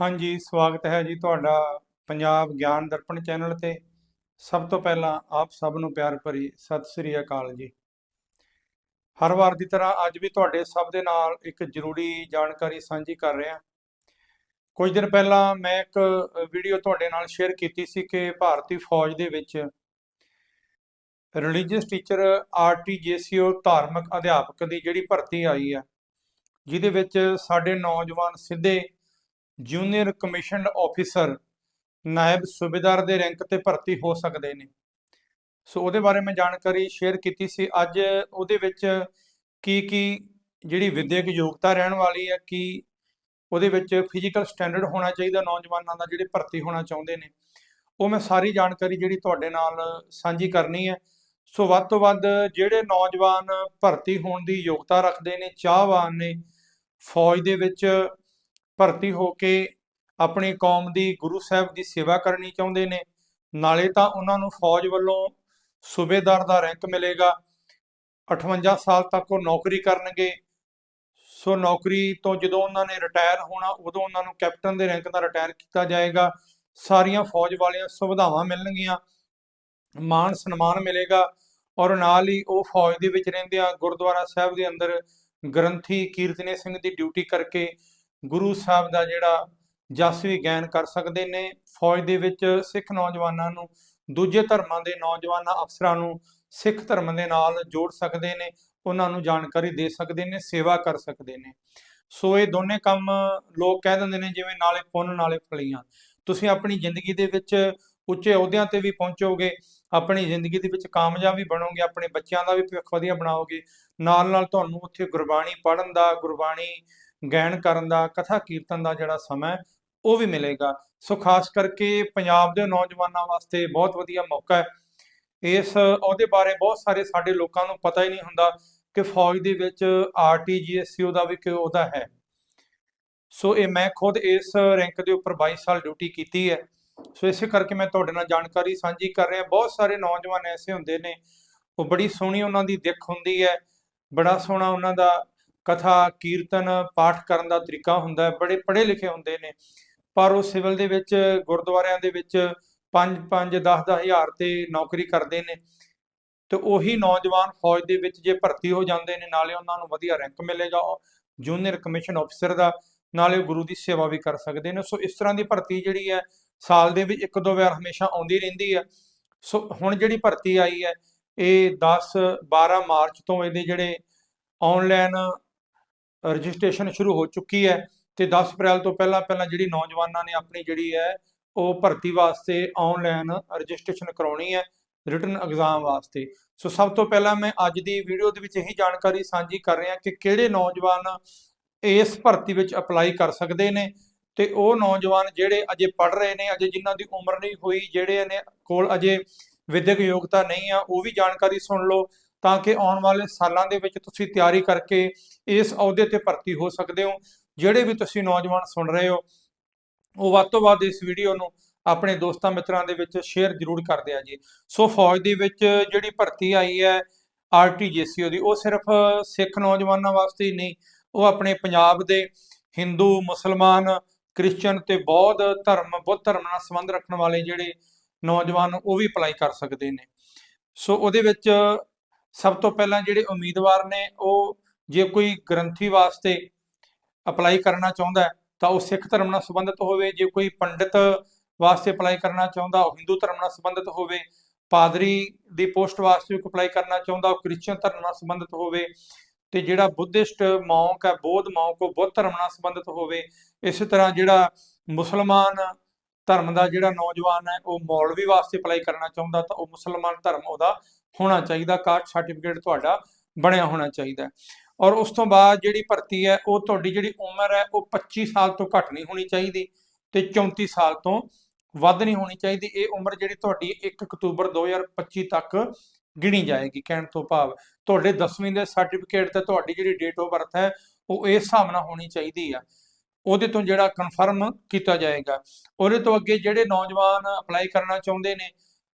ਹਾਂਜੀ, ਸਵਾਗਤ ਹੈ ਜੀ ਤੁਹਾਡਾ ਪੰਜਾਬ ਗਿਆਨ ਦਰਪਣ ਚੈਨਲ ਤੇ। ਸਭ ਤੋਂ ਪਹਿਲਾਂ ਆਪ ਸਭ ਨੂੰ ਪਿਆਰ ਭਰੀ ਸਤਿ ਸ੍ਰੀ ਅਕਾਲ ਜੀ। ਹਰ ਵਾਰ ਦੀ ਤਰ੍ਹਾਂ ਅੱਜ ਵੀ ਤੁਹਾਡੇ ਸਭ ਦੇ ਨਾਲ ਇੱਕ ਜ਼ਰੂਰੀ ਜਾਣਕਾਰੀ ਸਾਂਝੀ ਕਰ ਰਿਹਾ। ਕੁਝ ਦਿਨ ਪਹਿਲਾਂ ਮੈਂ ਇੱਕ ਵੀਡੀਓ ਤੁਹਾਡੇ ਨਾਲ ਸ਼ੇਅਰ ਕੀਤੀ ਸੀ ਕਿ ਭਾਰਤੀ ਫੌਜ ਦੇ ਵਿੱਚ ਰਿਲੀਜੀਅਸ ਟੀਚਰ ਆਰਟੀਜੀਸੀਓ ਧਾਰਮਿਕ ਅਧਿਆਪਕ ਦੀ ਜਿਹੜੀ ਭਰਤੀ ਆਈ ਹੈ ਜਿਹਦੇ ਵਿੱਚ ਸਾਡੇ ਨੌਜਵਾਨ ਸਿੱਧੇ ਜੂਨੀਅਰ ਕਮਿਸ਼ਨਡ ਆਫੀਸਰ ਨਾਇਬ ਸੂਬੇਦਾਰ ਦੇ ਰੈਂਕ ਤੇ ਭਰਤੀ ਹੋ ਸਕਦੇ ਨੇ। ਸੋ ਉਹਦੇ ਬਾਰੇ ਮੈਂ ਜਾਣਕਾਰੀ ਸ਼ੇਅਰ ਕੀਤੀ ਸੀ। ਅੱਜ ਉਹਦੇ ਵਿੱਚ ਕੀ ਕੀ ਜਿਹੜੀ ਵਿਦਿਅਕ ਯੋਗਤਾ ਰਹਿਣ ਵਾਲੀ ਹੈ, ਕੀ ਉਹਦੇ ਵਿੱਚ ਫਿਜ਼ੀਕਲ ਸਟੈਂਡਰਡ ਹੋਣਾ ਚਾਹੀਦਾ ਨੌਜਵਾਨਾਂ ਦਾ, ਜਿਹੜੇ ਭਰਤੀ ਹੋਣਾ ਚਾਹੁੰਦੇ ਨੇ। ਉਹ ਮੈਂ ਸਾਰੀ ਜਾਣਕਾਰੀ ਜਿਹੜੀ ਤੁਹਾਡੇ ਨਾਲ ਸਾਂਝੀ ਕਰਨੀ ਹੈ। ਸੋ ਵੱਧ ਤੋਂ ਵੱਧ ਜਿਹੜੇ ਨੌਜਵਾਨ ਭਰਤੀ ਹੋਣ ਦੀ ਯੋਗਤਾ ਰੱਖਦੇ ਨੇ, ਚਾਹਵਾਨ ਨੇ, ਫੌਜ ਦੇ ਵਿੱਚ ਭਰਤੀ ਹੋ ਕੇ ਆਪਣੀ ਕੌਮ ਦੀ ਗੁਰੂ ਸਾਹਿਬ ਦੀ ਸੇਵਾ ਕਰਨੀ ਚਾਹੁੰਦੇ ਨੇ, ਨਾਲੇ ਤਾਂ ਉਹਨਾਂ ਨੂੰ ਫੌਜ ਵੱਲੋਂ ਸੂਬੇਦਾਰ ਦਾ ਰੈਂਕ ਮਿਲੇਗਾ। 58 ਸਾਲ ਤੱਕ ਉਹ ਨੌਕਰੀ ਕਰਨਗੇ। ਸੋ ਨੌਕਰੀ ਤੋਂ ਜਦੋਂ ਉਹਨਾਂ ਨੇ ਰਿਟਾਇਰ ਹੋਣਾ, ਉਦੋਂ ਉਹਨਾਂ ਨੂੰ ਕੈਪਟਨ ਦੇ ਰੈਂਕ ਦਾ ਰਿਟਾਇਰ ਕੀਤਾ ਜਾਏਗਾ। ਸਾਰੀਆਂ ਫੌਜ ਵਾਲੀਆਂ ਸੁਵਿਧਾਵਾਂ ਮਿਲਣਗੀਆਂ, ਮਾਣ ਸਨਮਾਨ ਮਿਲੇਗਾ ਔਰ ਨਾਲ ਹੀ ਉਹ ਫੌਜ ਦੇ ਵਿੱਚ ਰਹਿੰਦਿਆਂ ਗੁਰਦੁਆਰਾ ਸਾਹਿਬ ਦੇ ਅੰਦਰ ਗ੍ਰੰਥੀ ਕੀਰਤਨੇ ਸਿੰਘ ਦੀ ਡਿਊਟੀ ਕਰਕੇ ਗੁਰੂ ਸਾਹਿਬ ਦਾ ਜਿਹੜਾ ਜਸ ਵੀ ਗਿਆਨ ਕਰ ਸਕਦੇ ਨੇ, ਫੌਜ ਦੇ ਵਿੱਚ ਸਿੱਖ ਨੌਜਵਾਨਾਂ ਨੂੰ, ਦੂਜੇ ਧਰਮਾਂ ਦੇ ਨੌਜਵਾਨਾਂ ਅਫਸਰਾਂ ਨੂੰ ਸਿੱਖ ਧਰਮ ਦੇ ਨਾਲ ਜੋੜ ਸਕਦੇ ਨੇ, ਉਹਨਾਂ ਨੂੰ ਜਾਣਕਾਰੀ ਦੇ ਸਕਦੇ ਨੇ, ਸੇਵਾ ਕਰ ਸਕਦੇ ਨੇ। ਸੋ ਇਹ ਦੋਨੇ ਕੰਮ ਲੋਕ ਕਹਿ ਦਿੰਦੇ ਨੇ ਜਿਵੇਂ ਨਾਲੇ ਪੁੰਨ, ਨਾਲੇ ਫਲੀਆਂ। ਤੁਸੀਂ ਆਪਣੀ ਜ਼ਿੰਦਗੀ ਦੇ ਵਿੱਚ ਉੱਚੇ ਅਹੁਦਿਆਂ ਤੇ ਵੀ ਪਹੁੰਚੋਗੇ, ਆਪਣੀ ਜ਼ਿੰਦਗੀ ਦੇ ਵਿੱਚ ਕਾਮਯਾਬ ਵੀ ਬਣੋਗੇ, ਆਪਣੇ ਬੱਚਿਆਂ ਦਾ ਵੀ ਭਵਿੱਖ ਵਧੀਆ ਬਣਾਓਗੇ ਨਾਲ ਨਾਲ ਤੁਹਾਨੂੰ ਉੱਥੇ ਗੁਰਬਾਣੀ ਪੜ੍ਹਨ ਦਾ, ਗੁਰਬਾਣੀ ਗਾਇਨ ਕਰਨ ਦਾ, ਕਥਾ ਕੀਰਤਨ ਦਾ ਜਿਹੜਾ ਸਮਾਂ ਉਹ ਵੀ ਮਿਲੇਗਾ। ਸੋ ਖਾਸ ਕਰਕੇ ਪੰਜਾਬ ਦੇ ਨੌਜਵਾਨਾਂ ਵਾਸਤੇ ਬਹੁਤ ਵਧੀਆ ਮੌਕਾ ਹੈ। ਇਸ, ਉਹਦੇ ਬਾਰੇ ਬਹੁਤ ਸਾਰੇ ਸਾਡੇ ਲੋਕਾਂ ਨੂੰ ਪਤਾ ਹੀ ਨਹੀਂ ਹੁੰਦਾ ਕਿ ਫੌਜ ਦੇ ਵਿੱਚ ਆਰਟੀਜੀਐਸਸੀਓ ਦਾ ਵੀ ਕਿ ਉਹਦਾ ਹੈ। ਸੋ ਇਹ ਮੈਂ ਖੁਦ ਇਸ ਰੈਂਕ ਦੇ ਉੱਪਰ 22 ਸਾਲ ਡਿਊਟੀ ਕੀਤੀ ਹੈ। ਸੋ ਇਸੇ ਕਰਕੇ ਮੈਂ ਤੁਹਾਡੇ ਨਾਲ ਜਾਣਕਾਰੀ ਸਾਂਝੀ ਕਰ ਰਿਹਾ। ਬਹੁਤ ਸਾਰੇ ਨੌਜਵਾਨ ਐਸੇ ਹੁੰਦੇ ਨੇ, ਉਹ ਬੜੀ ਸੋਹਣੀ ਉਹਨਾਂ ਦੀ ਦਿੱਖ ਹੁੰਦੀ ਹੈ, ਬੜਾ ਸੋਹਣਾ ਉਹਨਾਂ ਦਾ ਕਥਾ, ਕੀਰਤਨ, ਪਾਠ ਕਰਨ ਦਾ ਤਰੀਕਾ ਹੁੰਦਾ ਹੈ, ਬੜੇ ਪੜ੍ਹੇ ਲਿਖੇ ਹੁੰਦੇ ਨੇ। ਪਰ ਉਹ ਸਿਵਲ ਦੇ ਵਿੱਚ, ਗੁਰਦੁਆਰਿਆਂ ਦੇ ਵਿੱਚ 5 5 10 10 ਹਜ਼ਾਰ ਤੇ ਨੌਕਰੀ ਕਰਦੇ ਨੇ। ਤੇ ਉਹੀ ਨੌਜਵਾਨ ਫੌਜ ਦੇ ਵਿੱਚ ਜੇ ਭਰਤੀ ਹੋ ਜਾਂਦੇ ਨੇ, ਨਾਲੇ ਉਹਨਾਂ ਨੂੰ ਵਧੀਆ ਰੈਂਕ ਮਿਲੇਗਾ ਜੂਨੀਅਰ ਕਮਿਸ਼ਨ ਅਫਸਰ ਦਾ, ਨਾਲੇ ਉਹ ਗੁਰੂ ਦੀ ਸੇਵਾ ਵੀ ਕਰ ਸਕਦੇ ਨੇ। ਸੋ ਇਸ ਤਰ੍ਹਾਂ ਦੀ ਭਰਤੀ ਜਿਹੜੀ ਹੈ, ਸਾਲ ਦੇ ਵਿੱਚ ਇੱਕ ਦੋ ਵਾਰ ਹਮੇਸ਼ਾ ਆਉਂਦੀ ਰਹਿੰਦੀ ਹੈ। ਸੋ ਹੁਣ ਜਿਹੜੀ ਭਰਤੀ ਆਈ ਹੈ, ਇਹ 10 12 ਮਾਰਚ ਤੋਂ ਇਹਦੇ ਜਿਹੜੇ ਆਨਲਾਈਨ ਰਜਿਸਟ੍ਰੇਸ਼ਨ ਸ਼ੁਰੂ ਹੋ ਚੁੱਕੀ ਹੈ ਤੇ 10 ਅਪ੍ਰੈਲ ਤੋਂ ਪਹਿਲਾਂ ਪਹਿਲਾਂ ਜਿਹੜੀ ਨੌਜਵਾਨਾਂ ਨੇ ਆਪਣੀ ਜਿਹੜੀ ਹੈ ਉਹ ਭਰਤੀ ਵਾਸਤੇ ਆਨਲਾਈਨ ਰਜਿਸਟ੍ਰੇਸ਼ਨ ਕਰਾਉਣੀ ਹੈ ਰਿਟਨ ਐਗਜ਼ਾਮ ਵਾਸਤੇ। ਸੋ ਸਭ ਤੋਂ ਪਹਿਲਾਂ ਮੈਂ ਅੱਜ ਦੀ ਵੀਡੀਓ ਦੇ ਵਿੱਚ ਇਹੀ ਜਾਣਕਾਰੀ ਸਾਂਝੀ ਕਰ ਰਿਹਾ ਕਿ ਕਿਹੜੇ ਨੌਜਵਾਨ ਇਸ ਭਰਤੀ ਵਿੱਚ ਅਪਲਾਈ ਕਰ ਸਕਦੇ ਨੇ ਤੇ ਉਹ ਨੌਜਵਾਨ ਜਿਹੜੇ ਅਜੇ ਪੜ ਰਹੇ ਨੇ, ਅਜੇ ਜਿਨ੍ਹਾਂ ਦੀ ਉਮਰ ਨਹੀਂ ਹੋਈ, ਜਿਹੜੇ ਨੇ ਕੋਲ ਅਜੇ ਵਿਦਿਅਕ ਯੋਗਤਾ ਨਹੀਂ ਆ, ਉਹ ਵੀ ਜਾਣਕਾਰੀ ਸੁਣ ਲਓ। ਤਾਂ ਕਿ ਆਉਣ ਵਾਲੇ ਸਾਲਾਂ ਦੇ ਵਿੱਚ ਤੁਸੀਂ ਤਿਆਰੀ ਕਰਕੇ ਇਸ ਅਹੁਦੇ ਤੇ ਭਰਤੀ ਹੋ ਸਕਦੇ ਹੋ। ਜਿਹੜੇ ਵੀ ਤੁਸੀਂ ਨੌਜਵਾਨ ਸੁਣ ਰਹੇ ਹੋ, ਉਹ ਵੱਧ ਤੋਂ ਵੱਧ ਇਸ ਵੀਡੀਓ ਨੂੰ ਆਪਣੇ ਦੋਸਤਾਂ ਮਿੱਤਰਾਂ ਦੇ ਵਿੱਚ ਸ਼ੇਅਰ ਜ਼ਰੂਰ ਕਰਦੇ ਆ ਜੀ। ਸੋ ਫੌਜ ਦੇ ਵਿੱਚ ਜਿਹੜੀ ਭਰਤੀ ਆਈ ਹੈ ਆਰਟੀਜੀਸੀਓ ਦੀ, ਉਹ ਸਿਰਫ ਸਿੱਖ ਨੌਜਵਾਨਾਂ ਵਾਸਤੇ ਹੀ ਨਹੀਂ, ਉਹ ਆਪਣੇ ਪੰਜਾਬ ਦੇ ਹਿੰਦੂ, ਮੁਸਲਮਾਨ ਕ੍ਰਿਸਚੀਅਨ ਤੇ ਬੌਧ, ਧਰਮ, ਬੁੱਧ ਧਰਮ ਨਾਲ ਸੰਬੰਧ ਰੱਖਣ ਵਾਲੇ ਜਿਹੜੇ ਨੌਜਵਾਨ, ਉਹ ਵੀ ਅਪਲਾਈ ਕਰ ਸਕਦੇ ਨੇ। ਸੋ ਉਹਦੇ ਵਿੱਚ ਸਭ ਤੋਂ ਪਹਿਲਾਂ ਜਿਹੜੇ ਉਮੀਦਵਾਰ ਨੇ, ਉਹ ਜੇ ਕੋਈ ਗ੍ਰੰਥੀ ਵਾਸਤੇ ਅਪਲਾਈ ਕਰਨਾ ਚਾਹੁੰਦਾ ਹੈ, ਤਾਂ ਉਹ ਸਿੱਖ ਧਰਮ ਨਾਲ ਸੰਬੰਧਿਤ ਹੋਵੇ। ਜੇ ਕੋਈ ਪੰਡਿਤ ਵਾਸਤੇ ਅਪਲਾਈ ਕਰਨਾ ਚਾਹੁੰਦਾ, ਉਹ ਹਿੰਦੂ ਧਰਮ ਨਾਲ ਸੰਬੰਧਿਤ ਹੋਵੇ, ਪਾਦਰੀ ਦੀ ਪੋਸਟ ਵਾਸਤੇ ਕੋਈ ਅਪਲਾਈ ਕਰਨਾ ਚਾਹੁੰਦਾ, ਉਹ ਕ੍ਰਿਸਚੀਅਨ ਧਰਮ ਨਾਲ ਸੰਬੰਧਿਤ ਹੋਵੇ, ਤੇ ਜਿਹੜਾ ਬੁੱਧਿਸਟ ਮੌਂਕ ਹੈ, ਬੋਧ ਮੌਂਕ, ਉਹ ਬੁੱਧ ਧਰਮ ਨਾਲ ਸੰਬੰਧਿਤ ਹੋਵੇ, ਇਸੇ ਤਰ੍ਹਾਂ ਜਿਹੜਾ ਮੁਸਲਮਾਨ ਧਰਮ ਦਾ ਜਿਹੜਾ ਨੌਜਵਾਨ ਹੈ, ਉਹ ਮੌਲਵੀ ਵਾਸਤੇ ਅਪਲਾਈ ਕਰਨਾ ਚਾਹੁੰਦਾ ਤਾਂ ਉਹ ਮੁਸਲਮਾਨ ਧਰਮ ਉਹਦਾ ਹੋਣਾ ਚਾਹੀਦਾ ਕਾਸਟ ਸਰਟੀਫਿਕੇਟ ਤੁਹਾਡਾ ਬਣਿਆ ਹੋਣਾ ਚਾਹੀਦਾ ਔਰ ਉਸ ਤੋਂ ਬਾਅਦ ਜਿਹੜੀ ਭਰਤੀ ਹੈ, ਉਹ ਤੁਹਾਡੀ ਜਿਹੜੀ ਉਮਰ ਹੈ, ਉਹ 25 ਸਾਲ ਤੋਂ ਘੱਟ ਨਹੀਂ ਹੋਣੀ ਚਾਹੀਦੀ ਤੇ 34 ਸਾਲ ਤੋਂ ਵੱਧ ਨਹੀਂ ਹੋਣੀ ਚਾਹੀਦੀ। ਇਹ ਉਮਰ ਜਿਹੜੀ ਤੁਹਾਡੀ 1 ਅਕਤੂਬਰ 2025 ਤੱਕ ਗਿਣੀ ਜਾਏਗੀ ਕਹਿਣ ਤੋਂ ਭਾਵ। ਤੁਹਾਡੇ 10ਵੀਂ ਦੇ ਸਰਟੀਫਿਕੇਟ ਤੇ ਤੁਹਾਡੀ ਜਿਹੜੀ ਡੇਟ ਆਫ ਬਰਥ ਹੈ, ਉਹ ਇਸ ਹਿਸਾਬ ਨਾਲ ਹੋਣੀ ਚਾਹੀਦੀ ਆ। ਉਹਦੇ ਤੋਂ ਜਿਹੜਾ ਕਨਫਰਮ ਕੀਤਾ ਜਾਏਗਾ। ਉਹਦੇ ਤੋਂ ਅੱਗੇ ਜਿਹੜੇ ਨੌਜਵਾਨ ਅਪਲਾਈ ਕਰਨਾ ਚਾਹੁੰਦੇ ਨੇ,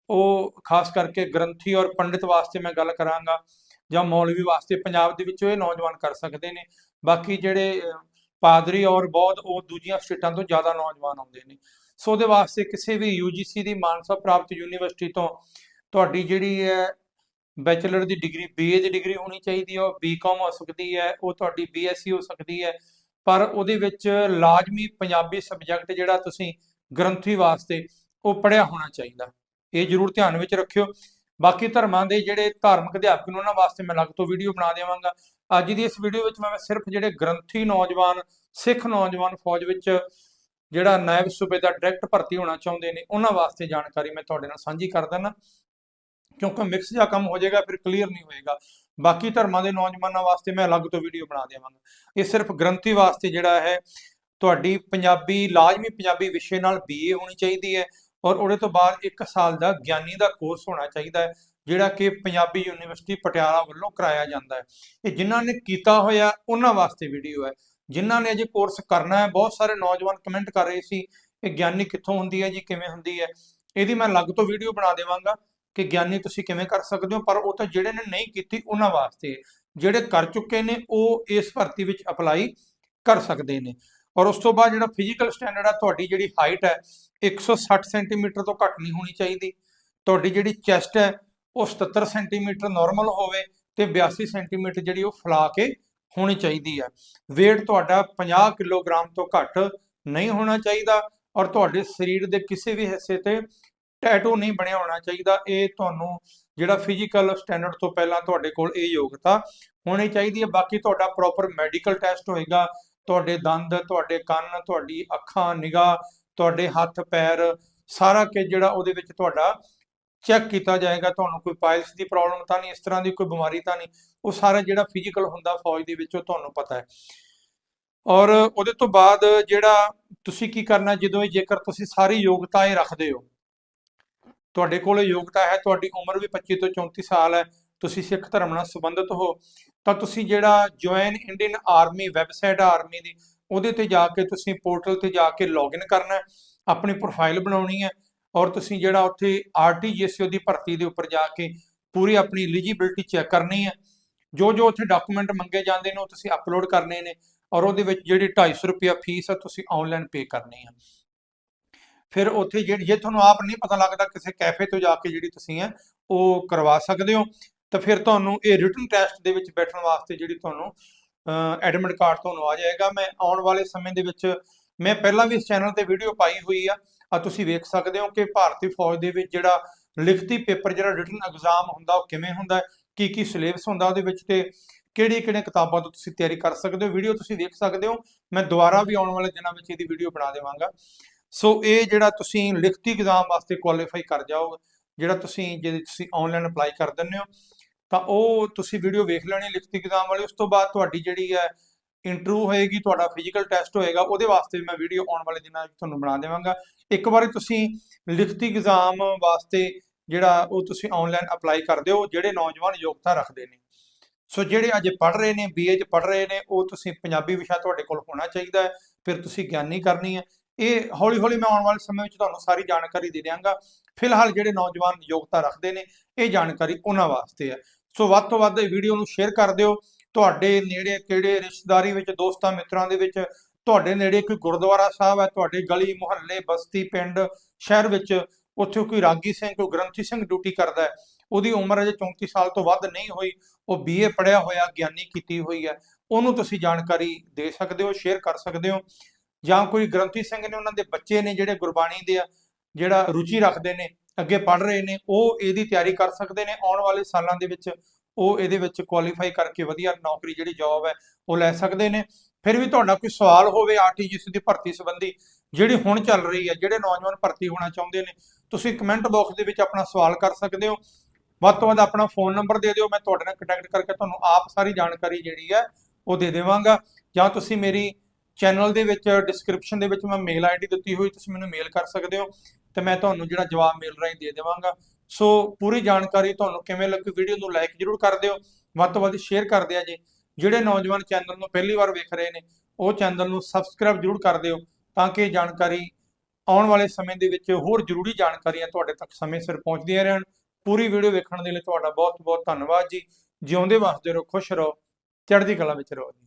ਉਹ ਖਾਸ ਕਰਕੇ ਗ੍ਰੰਥੀ ਔਰ ਪੰਡਿਤ ਵਾਸਤੇ ਮੈਂ ਗੱਲ ਕਰਾਂਗਾ, ਜਾਂ ਮੌਲਵੀ ਵਾਸਤੇ ਪੰਜਾਬ ਦੇ ਵਿੱਚ ਇਹ ਨੌਜਵਾਨ ਕਰ ਸਕਦੇ ਨੇ। ਬਾਕੀ ਜਿਹੜੇ ਪਾਦਰੀ ਔਰ ਬੌਧ, ਉਹ ਦੂਜੀਆਂ ਸਟੇਟਾਂ ਤੋਂ ਜ਼ਿਆਦਾ ਨੌਜਵਾਨ ਆਉਂਦੇ ਨੇ। ਸੋ ਉਹਦੇ ਵਾਸਤੇ ਕਿਸੇ ਵੀ UGC ਦੀ ਮਾਨਸਾ ਪ੍ਰਾਪਤ ਯੂਨੀਵਰਸਿਟੀ ਤੋਂ ਤੁਹਾਡੀ ਜਿਹੜੀ ਹੈ, ਬੈਚਲਰ ਦੀ ਡਿਗਰੀ BA ਦੀ ਡਿਗਰੀ ਹੋਣੀ ਚਾਹੀਦੀ ਹੈ, ਉਹ BCom ਹੋ ਸਕਦੀ ਹੈ, ਉਹ ਤੁਹਾਡੀ BSc ਹੋ ਸਕਦੀ ਹੈ ਪਰ ਉਹਦੇ ਵਿੱਚ ਲਾਜ਼ਮੀ ਪੰਜਾਬੀ ਸਬਜੈਕਟ ਜਿਹੜਾ ਤੁਸੀਂ ਗ੍ਰੰਥੀ ਵਾਸਤੇ ਉਹ ਪੜਿਆ ਹੋਣਾ ਚਾਹੀਦਾ। ਇਹ ਜ਼ਰੂਰ ਧਿਆਨ ਵਿੱਚ ਰੱਖਿਓ। ਬਾਕੀ ਧਰਮਾਂ ਦੇ ਜਿਹੜੇ ਧਾਰਮਿਕ ਅਧਿਆਪਕ ਨੇ ਉਹਨਾਂ ਵਾਸਤੇ ਮੈਂ ਅਲੱਗ ਤੋਂ ਵੀਡੀਓ ਬਣਾ ਦੇਵਾਂਗਾ। ਅੱਜ ਦੀ ਇਸ ਵੀਡੀਓ ਵਿੱਚ ਮੈਂ ਸਿਰਫ ਜਿਹੜੇ ਗ੍ਰੰਥੀ ਨੌਜਵਾਨ, ਸਿੱਖ ਨੌਜਵਾਨ ਫੌਜ ਵਿੱਚ ਜਿਹੜਾ ਨਾਇਬ ਸੂਬੇ ਦਾ ਡਾਇਰੈਕਟ ਭਰਤੀ ਹੋਣਾ ਚਾਹੁੰਦੇ ਨੇ, ਉਹਨਾਂ ਵਾਸਤੇ ਜਾਣਕਾਰੀ ਮੈਂ ਤੁਹਾਡੇ ਨਾਲ ਸਾਂਝੀ ਕਰ ਦਿੰਦਾ। ਕਿਉਂਕਿ ਮਿਕਸ ਜਿਹਾ ਕੰਮ ਹੋ ਜਾਏਗਾ, ਫਿਰ ਕਲੀਅਰ ਨਹੀਂ ਹੋਏਗਾ। ਬਾਕੀ ਧਰਮਾਂ ਦੇ ਨੌਜਵਾਨਾਂ ਵਾਸਤੇ ਮੈਂ ਅਲੱਗ ਤੋਂ ਵੀਡੀਓ ਬਣਾ ਦੇਵਾਂਗਾ। ਇਹ ਸਿਰਫ ਗ੍ਰੰਥੀ ਵਾਸਤੇ ਜਿਹੜਾ ਹੈ, ਤੁਹਾਡੀ ਪੰਜਾਬੀ, ਲਾਜ਼ਮੀ ਪੰਜਾਬੀ ਵਿਸ਼ੇ ਨਾਲ BA ਹੋਣੀ ਚਾਹੀਦੀ ਹੈ ਔਰ ਉਹਦੇ ਤੋਂ ਬਾਅਦ 1 ਸਾਲ ਦਾ ਗਿਆਨੀ ਦਾ ਕੋਰਸ ਹੋਣਾ ਚਾਹੀਦਾ ਹੈ, ਜਿਹੜਾ ਕਿ ਪੰਜਾਬੀ ਯੂਨੀਵਰਸਿਟੀ ਪਟਿਆਲਾ ਵੱਲੋਂ ਕਰਾਇਆ ਜਾਂਦਾ ਹੈ। ਇਹ ਜਿਨ੍ਹਾਂ ਨੇ ਕੀਤਾ ਹੋਇਆ ਉਹਨਾਂ ਵਾਸਤੇ ਵੀਡੀਓ ਹੈ। ਜਿਨ੍ਹਾਂ ਨੇ ਅਜੇ ਕੋਰਸ ਕਰਨਾ ਹੈ, ਬਹੁਤ ਸਾਰੇ ਨੌਜਵਾਨ ਕਮੈਂਟ ਕਰ ਰਹੇ ਸੀ, ਇਹ ਗਿਆਨੀ ਕਿੱਥੋਂ ਹੁੰਦੀ ਹੈ ਜੀ, ਕਿਵੇਂ ਹੁੰਦੀ ਹੈ। ਇਹਦੀ ਮੈਂ ਅਲੱਗ ਤੋਂ ਵੀਡੀਓ ਬਣਾ ਦੇਵਾਂਗਾ। ਕਿ ਗਿਆਨੀ ਤੁਸੀਂ ਕਿਵੇਂ ਕਰ ਸਕਦੇ ਹੋ, ਪਰ ਉਹ ਤਾਂ ਜਿਹੜੇ ਨੇ ਨਹੀਂ ਕੀਤੀ ਉਹਨਾਂ ਵਾਸਤੇ। ਜਿਹੜੇ ਕਰ ਚੁੱਕੇ ਨੇ, ਉਹ ਇਸ ਭਰਤੀ ਵਿੱਚ ਅਪਲਾਈ ਕਰ ਸਕਦੇ ਨੇ। ਔਰ ਉਸ ਤੋਂ ਬਾਅਦ ਜਿਹੜਾ ਫਿਜ਼ੀਕਲ ਸਟੈਂਡਰਡ ਆ, ਤੁਹਾਡੀ ਜਿਹੜੀ ਹਾਈਟ ਹੈ 160 ਸੈਂਟੀਮੀਟਰ ਤੋਂ ਘੱਟ ਨਹੀਂ ਹੋਣੀ ਚਾਹੀਦੀ। ਤੁਹਾਡੀ ਜਿਹੜੀ ਚੈਸਟ ਹੈ, ਉਹ 77 ਸੈਂਟੀਮੀਟਰ ਨਾਰਮਲ ਹੋਵੇ ਤੇ 82 ਸੈਂਟੀਮੀਟਰ ਜਿਹੜੀ ਉਹ ਫਲਾ ਕੇ ਹੋਣੀ ਚਾਹੀਦੀ ਹੈ। weight ਤੁਹਾਡਾ 50 ਕਿਲੋਗ੍ਰਾਮ ਤੋਂ ਘੱਟ ਨਹੀਂ ਹੋਣਾ ਚਾਹੀਦਾ ਔਰ ਤੁਹਾਡੇ ਸਰੀਰ ਦੇ ਕਿਸੇ ਵੀ ਹਿੱਸੇ ਤੇ ਟੈਟੂ ਨਹੀਂ ਬਣਿਆ ਹੋਣਾ ਚਾਹੀਦਾ, ਇਹ ਤੁਹਾਨੂੰ ਜਿਹੜਾ ਫਿਜ਼ੀਕਲ ਸਟੈਂਡਰਡ ਤੋਂ ਪਹਿਲਾਂ ਤੁਹਾਡੇ ਕੋਲ ਇਹ ਯੋਗਤਾ ਹੋਣੀ ਚਾਹੀਦੀ ਹੈ। ਬਾਕੀ ਤੁਹਾਡਾ ਪ੍ਰੋਪਰ ਮੈਡੀਕਲ ਟੈਸਟ ਹੋਏਗਾ, ਤੁਹਾਡੇ ਦੰਦ, ਤੁਹਾਡੇ ਕੰਨ, ਤੁਹਾਡੀ ਅੱਖਾਂ, ਨਿਗਾਹ, ਤੁਹਾਡੇ ਹੱਥ, ਪੈਰ, ਸਾਰਾ ਕਿ ਜਿਹੜਾ ਉਹਦੇ ਵਿੱਚ ਤੁਹਾਡਾ ਚੈੱਕ ਕੀਤਾ ਜਾਏਗਾ। ਤੁਹਾਨੂੰ ਕੋਈ ਪਾਇਲਸ ਦੀ ਪ੍ਰੋਬਲਮ ਤਾਂ ਨਹੀਂ, ਇਸ ਤਰ੍ਹਾਂ ਦੀ ਕੋਈ ਬਿਮਾਰੀ ਤਾਂ ਨਹੀਂ, ਉਹ ਸਾਰਾ ਜਿਹੜਾ ਫਿਜ਼ੀਕਲ ਹੁੰਦਾ ਫੌਜ ਦੇ ਵਿੱਚ ਉਹ ਤੁਹਾਨੂੰ ਪਤਾ ਹੈ। ਔਰ ਉਹਦੇ ਤੋਂ ਬਾਅਦ ਜਿਹੜਾ ਤੁਸੀਂ ਕੀ ਕਰਨਾ, ਜਦੋਂ ਇਹ ਜੇਕਰ ਤੁਸੀਂ ਸਾਰੀ ਯੋਗਤਾ ਇਹ ਰੱਖਦੇ ਹੋ ਤੁਹਾਡੇ ਕੋਲ ਯੋਗਤਾ ਹੈ, ਤੁਹਾਡੀ ਉਮਰ ਵੀ 25 ਤੋਂ 34 ਸਾਲ ਹੈ, ਤੁਸੀਂ ਸਿੱਖ ਧਰਮ ਨਾਲ ਸੰਬੰਧਿਤ ਹੋ, ਤਾਂ ਤੁਸੀਂ ਜਿਹੜਾ join Indian army website army ਦੀ, ਉਹਦੇ ਤੇ ਜਾ ਕੇ ਤੁਸੀਂ ਪੋਰਟਲ ਤੇ ਜਾ ਕੇ ਲੌਗਇਨ ਕਰਨਾ ਆਪਣੀ ਪ੍ਰੋਫਾਈਲ ਬਣਾਉਣੀ ਹੈ ਔਰ ਤੁਸੀਂ ਜਿਹੜਾ ਉੱਥੇ ਆਰਟੀਜੀਐਸਓ ਦੀ ਭਰਤੀ ਦੇ ਉੱਪਰ ਜਾ ਕੇ ਪੂਰੀ ਆਪਣੀ ਐਲੀਜੀਬਿਲਟੀ ਚੈੱਕ ਕਰਨੀ ਹੈ, ਜੋ ਜੋ ਉੱਥੇ ਡਾਕੂਮੈਂਟ ਮੰਗੇ ਜਾਂਦੇ ਨੇ ਉਹ ਤੁਸੀਂ ਅਪਲੋਡ ਕਰਨੇ ਨੇ ਔਰ ਉਹਦੇ ਵਿੱਚ ਜਿਹੜੀ 250 ਰੁਪਿਆ ਫੀਸ ਆ, ਤੁਸੀਂ ਆਨਲਾਈਨ ਪੇ ਕਰਨੀ ਹੈ। ਫਿਰ ਉੱਥੇ ਜਿਹੜੀ, ਜੇ ਤੁਹਾਨੂੰ ਆਪ ਨਹੀਂ ਪਤਾ ਲੱਗਦਾ ਕਿਸੇ ਕੈਫੇ ਤੋਂ ਜਾ ਕੇ ਜਿਹੜੀ ਤੁਸੀਂ ਹੈ, ਉਹ ਕਰਵਾ ਸਕਦੇ ਹੋ। ਤਾਂ ਫਿਰ ਤੁਹਾਨੂੰ ਇਹ ਰਿਟਨ ਟੈਸਟ ਦੇ ਵਿੱਚ ਬੈਠਣ ਵਾਸਤੇ ਜਿਹੜੀ ਤੁਹਾਨੂੰ ਐਡਮਿਟ ਕਾਰਡ ਤੁਹਾਨੂੰ ਆ ਜਾਏਗਾ। ਮੈਂ ਆਉਣ ਵਾਲੇ ਸਮੇਂ ਦੇ ਵਿੱਚ, ਮੈਂ ਪਹਿਲਾਂ ਵੀ ਇਸ ਚੈਨਲ ਤੇ ਵੀਡੀਓ ਪਾਈ ਹੋਈ ਆ। ਆ ਤੁਸੀਂ ਵੇਖ ਸਕਦੇ ਹੋ ਕਿ ਭਾਰਤੀ ਫੌਜ ਦੇ ਵਿੱਚ ਜਿਹੜਾ ਲਿਖਤੀ ਪੇਪਰ, ਜਿਹੜਾ ਰਿਟਨ ਐਗਜ਼ਾਮ ਹੁੰਦਾ, ਉਹ ਕਿਵੇਂ ਹੁੰਦਾ ਕੀ ਕੀ ਸਿਲੇਬਸ ਹੁੰਦਾ ਉਹਦੇ ਵਿੱਚ ਤੇ ਕਿਹੜੀ ਕਿਹੜੀਆਂ ਕਿਤਾਬਾਂ ਤੋਂ ਤੁਸੀਂ ਤਿਆਰੀ ਕਰ ਸਕਦੇ ਹੋ। ਵੀਡੀਓ ਤੁਸੀਂ ਵੇਖ ਸਕਦੇ ਹੋ। ਮੈਂ ਦੁਬਾਰਾ ਵੀ ਆਉਣ ਵਾਲੇ ਦਿਨਾਂ ਵਿੱਚ ਇਹਦੀ ਵੀਡੀਓ ਬਣਾ ਦੇਵਾਂਗਾ। ਸੋ ਇਹ ਜਿਹੜਾ ਤੁਸੀਂ ਲਿਖਤੀ ਐਗਜ਼ਾਮ ਵਾਸਤੇ ਕੁਆਲੀਫਾਈ ਕਰ ਜਾਓ, ਜਿਹੜਾ ਤੁਸੀਂ ਜੇ ਤੁਸੀਂ ਆਨਲਾਈਨ ਅਪਲਾਈ ਕਰ ਦਿੰਦੇ ਹੋ, ਤਾਂ ਉਹ ਤੁਸੀਂ ਵੀਡੀਓ ਵੇਖ ਲੈਣੀ ਲਿਖਤੀ ਐਗਜ਼ਾਮ ਵਾਲੀ, ਉਸ ਤੋਂ ਬਾਅਦ ਤੁਹਾਡੀ ਜਿਹੜੀ ਹੈ ਇੰਟਰਵਿਊ ਹੋਏਗੀ, ਤੁਹਾਡਾ ਫਿਜ਼ੀਕਲ ਟੈਸਟ ਹੋਏਗਾ, ਉਹਦੇ ਵਾਸਤੇ ਮੈਂ ਵੀਡੀਓ ਆਉਣ ਵਾਲੇ ਦਿਨਾਂ ਵਿੱਚ ਤੁਹਾਨੂੰ ਬਣਾ ਦੇਵਾਂਗਾ। ਇੱਕ ਵਾਰੀ ਤੁਸੀਂ ਲਿਖਤੀ ਐਗਜ਼ਾਮ ਵਾਸਤੇ ਜਿਹੜਾ ਉਹ ਤੁਸੀਂ ਆਨਲਾਈਨ ਅਪਲਾਈ ਕਰ ਦਿਓ ਜਿਹੜੇ ਨੌਜਵਾਨ ਯੋਗਤਾ ਰੱਖਦੇ ਨੇ। ਸੋ ਜਿਹੜੇ ਅਜੇ ਪੜ੍ਹ ਰਹੇ ਨੇ ਬੀਏ ਚ ਪੜ੍ਹ ਰਹੇ ਨੇ, ਉਹ ਤੁਸੀਂ ਪੰਜਾਬੀ ਵਿਸ਼ਾ ਤੁਹਾਡੇ ਕੋਲ ਹੋਣਾ ਚਾਹੀਦਾ ਹੈ, ਫਿਰ ਤੁਸੀਂ ਗਿਆਨੀ ਕਰਨੀ ਹੈ। ਇਹ ਹੌਲੀ ਹੌਲੀ ਮੈਂ ਆਉਣ ਵਾਲੇ ਸਮੇਂ ਵਿੱਚ ਤੁਹਾਨੂੰ ਸਾਰੀ ਜਾਣਕਾਰੀ ਦੇ ਦਿਆਂਗਾ। ਫਿਲਹਾਲ ਜਿਹੜੇ ਨੌਜਵਾਨ ਯੋਗਤਾ ਰੱਖਦੇ ਨੇ, ਇਹ ਜਾਣਕਾਰੀ ਉਹਨਾਂ ਵਾਸਤੇ ਹੈ। ਸੋ ਵੱਧ ਤੋਂ ਵੱਧ ਇਹ ਵੀਡੀਓ ਨੂੰ ਸ਼ੇਅਰ ਕਰ ਦਿਓ। ਤੁਹਾਡੇ ਨੇੜੇ ਕਿਹੜੇ ਰਿਸ਼ਤੇਦਾਰੀ ਵਿੱਚ, ਦੋਸਤਾਂ ਮਿੱਤਰਾਂ ਦੇ ਵਿੱਚ, ਤੁਹਾਡੇ ਨੇੜੇ ਕੋਈ ਗੁਰਦੁਆਰਾ ਸਾਹਿਬ ਹੈ, ਤੁਹਾਡੇ ਗਲੀ, ਮੁਹੱਲੇ, ਬਸਤੀ, ਪਿੰਡ, ਸ਼ਹਿਰ ਵਿੱਚ, ਉੱਥੇ ਕੋਈ ਰਾਗੀ ਸਿੰਘ, ਕੋਈ ਗ੍ਰੰਥੀ ਸਿੰਘ ਡਿਊਟੀ ਕਰਦਾ ਹੈ, ਉਹਦੀ ਉਮਰ ਅਜੇ 34 ਸਾਲ ਤੋਂ ਵੱਧ ਨਹੀਂ ਹੋਈ, ਉਹ ਬੀਏ ਪੜਿਆ ਹੋਇਆ, ਗਿਆਨੀ ਕੀਤੀ ਹੋਈ ਹੈ, ਉਹਨੂੰ ਤੁਸੀਂ ਜਾਣਕਾਰੀ ਦੇ ਸਕਦੇ ਹੋ, ਸ਼ੇਅਰ ਕਰ ਸਕਦੇ ਹੋ। ਜਾਂ ਕੋਈ ਗ੍ਰੰਥੀ ਸਿੰਘ ਨੇ ਉਹਨਾਂ ਦੇ ਬੱਚੇ ਨੇ ਜਿਹੜੇ ਗੁਰਬਾਣੀ ਦੇ ਆ, ਜਿਹੜਾ ਰੁਚੀ ਰੱਖਦੇ ਨੇ, ਅੱਗੇ ਪੜ ਰਹੇ ਨੇ, ਉਹ ਇਹਦੀ ਤਿਆਰੀ ਕਰ ਸਕਦੇ ਨੇ, ਆਉਣ ਵਾਲੇ ਸਾਲਾਂ ਦੇ ਵਿੱਚ ਉਹ ਇਹਦੇ ਵਿੱਚ ਕੁਆਲੀਫਾਈ ਕਰਕੇ ਵਧੀਆ ਨੌਕਰੀ ਜਿਹੜੀ ਜੌਬ ਹੈ, ਉਹ ਲੈ ਸਕਦੇ ਨੇ। ਫਿਰ ਵੀ ਤੁਹਾਡਾ ਕੋਈ ਸਵਾਲ ਹੋਵੇ ਆਰਟੀਜੀਸੀ ਦੀ ਭਰਤੀ ਸੰਬੰਧੀ, ਜਿਹੜੀ ਹੁਣ ਚੱਲ ਰਹੀ ਹੈ, ਜਿਹੜੇ ਨੌਜਵਾਨ ਭਰਤੀ ਹੋਣਾ ਚਾਹੁੰਦੇ ਨੇ, ਤੁਸੀਂ ਕਮੈਂਟ ਬਾਕਸ ਦੇ ਵਿੱਚ ਆਪਣਾ ਸਵਾਲ ਕਰ ਸਕਦੇ ਹੋ। ਵੱਧ ਤੋਂ ਵੱਧ ਆਪਣਾ ਫੋਨ ਨੰਬਰ ਦੇ ਦਿਓ, ਮੈਂ ਤੁਹਾਡੇ ਨਾਲ ਕੰਟੈਕਟ ਕਰਕੇ ਤੁਹਾਨੂੰ ਆਪ ਸਾਰੀ ਜਾਣਕਾਰੀ ਜਿਹੜੀ ਹੈ, ਉਹ ਦੇ ਦੇਵਾਂਗਾ। ਜਾਂ ਤੁਸੀਂ ਮੇਰੀ ਚੈਨਲ ਦੇ ਵਿੱਚ ਡਿਸਕ੍ਰਿਪਸ਼ਨ ਦੇ ਵਿੱਚ ਮੈਂ ਮੇਲ ਆਈਡੀ ਦਿੱਤੀ ਹੋਈ, ਤੁਸੀਂ ਮੈਨੂੰ ਮੇਲ ਕਰ ਸਕਦੇ ਹੋ ਤੇ ਮੈਂ ਤੁਹਾਨੂੰ ਜਿਹੜਾ ਜਵਾਬ ਮੇਲ ਰਾਹੀਂ ਦੇ ਦੇਵਾਂਗਾ। ਸੋ ਪੂਰੀ ਜਾਣਕਾਰੀ ਤੁਹਾਨੂੰ ਕਿਵੇਂ ਲੱਗੀ ਵੀਡੀਓ ਨੂੰ ਲਾਈਕ ਜਰੂਰ ਕਰ ਦਿਓ, ਵੱਧ ਤੋਂ ਵੱਧ ਸ਼ੇਅਰ ਕਰ ਦਿਆ ਜੀ। ਜਿਹੜੇ ਨੌਜਵਾਨ ਚੈਨਲ ਨੂੰ ਪਹਿਲੀ ਵਾਰ ਵੇਖ ਰਹੇ ਨੇ, ਉਹ ਚੈਨਲ ਨੂੰ ਸਬਸਕ੍ਰਾਈਬ ਜਰੂਰ ਕਰ ਦਿਓ ਤਾਂ ਕਿ ਇਹ ਜਾਣਕਾਰੀ ਆਉਣ ਵਾਲੇ ਸਮੇਂ ਦੇ ਵਿੱਚ ਹੋਰ ਜ਼ਰੂਰੀ ਜਾਣਕਾਰੀਆਂ ਤੁਹਾਡੇ ਤੱਕ ਸਮੇਂ ਸਿਰ ਪਹੁੰਚਦੀਆਂ ਰਹਿਣ। ਪੂਰੀ ਵੀਡੀਓ ਵੇਖਣ ਦੇ ਲਈ ਤੁਹਾਡਾ ਬਹੁਤ ਬਹੁਤ ਧੰਨਵਾਦ ਜੀ। ਜਿਉਂਦੇ ਵਸਦੇ ਰਹੋ, ਖੁਸ਼ ਰਹੋ, ਚੜ੍ਹਦੀ ਕਲਾ ਵਿੱਚ ਰਹੋ। ਜੀ